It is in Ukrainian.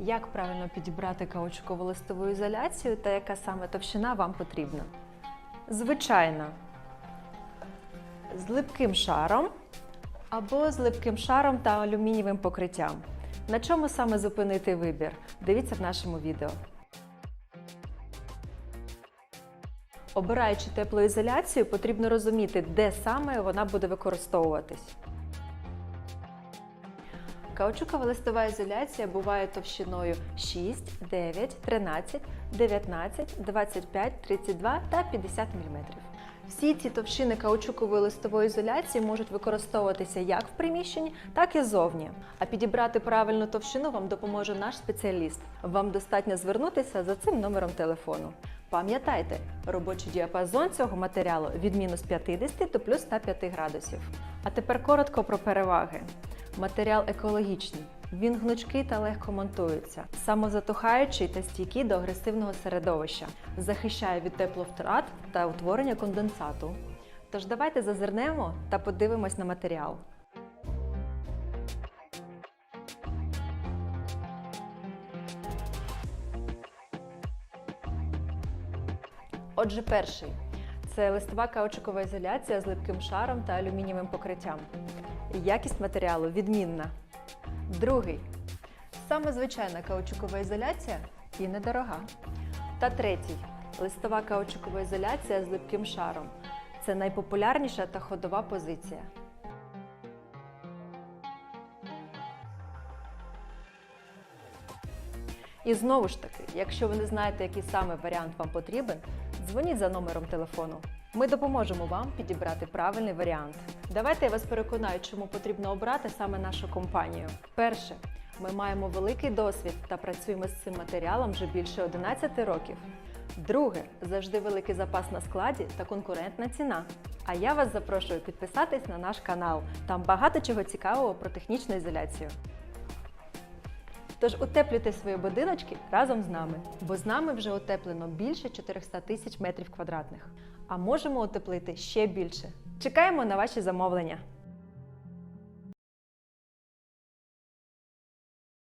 Як правильно підібрати каучукову листову ізоляцію та яка саме товщина вам потрібна? Звичайно, з липким шаром або з липким шаром та алюмінієвим покриттям. На чому саме зупинити вибір? Дивіться в нашому відео. Обираючи теплоізоляцію, потрібно розуміти, де саме вона буде використовуватись. Каучукова листова ізоляція буває товщиною 6, 9, 13, 19, 25, 32 та 50 мм. Всі ці товщини каучукової листової ізоляції можуть використовуватися як в приміщенні, так і зовні. А підібрати правильну товщину вам допоможе наш спеціаліст. Вам достатньо звернутися за цим номером телефону. Пам'ятайте, робочий діапазон цього матеріалу від мінус 50 до плюс 105 градусів. А тепер коротко про переваги. Матеріал екологічний. Він гнучкий та легко монтується, самозатухаючий та стійкий до агресивного середовища, захищає від тепловтрат та утворення конденсату. Тож давайте зазирнемо та подивимось на матеріал. Отже, перший це листова каучукова ізоляція з липким шаром та алюмінієвим покриттям. Якість матеріалу відмінна. Другий саме звичайна каучукова ізоляція і недорога. Та третій листова каучукова ізоляція з липким шаром. Це найпопулярніша та ходова позиція. І знову ж таки, якщо ви не знаєте, який саме варіант вам потрібен, дзвоніть за номером телефону. Ми допоможемо вам підібрати правильний варіант. Давайте я вас переконаю, чому потрібно обрати саме нашу компанію. Перше, ми маємо великий досвід та працюємо з цим матеріалом вже більше 11 років. Друге, завжди великий запас на складі та конкурентна ціна. А я вас запрошую підписатись на наш канал. Там багато чого цікавого про технічну ізоляцію. Тож утеплюйте свої будиночки разом з нами, бо з нами вже утеплено більше 400 тисяч метрів квадратних. А можемо утеплити ще більше. Чекаємо на ваші замовлення.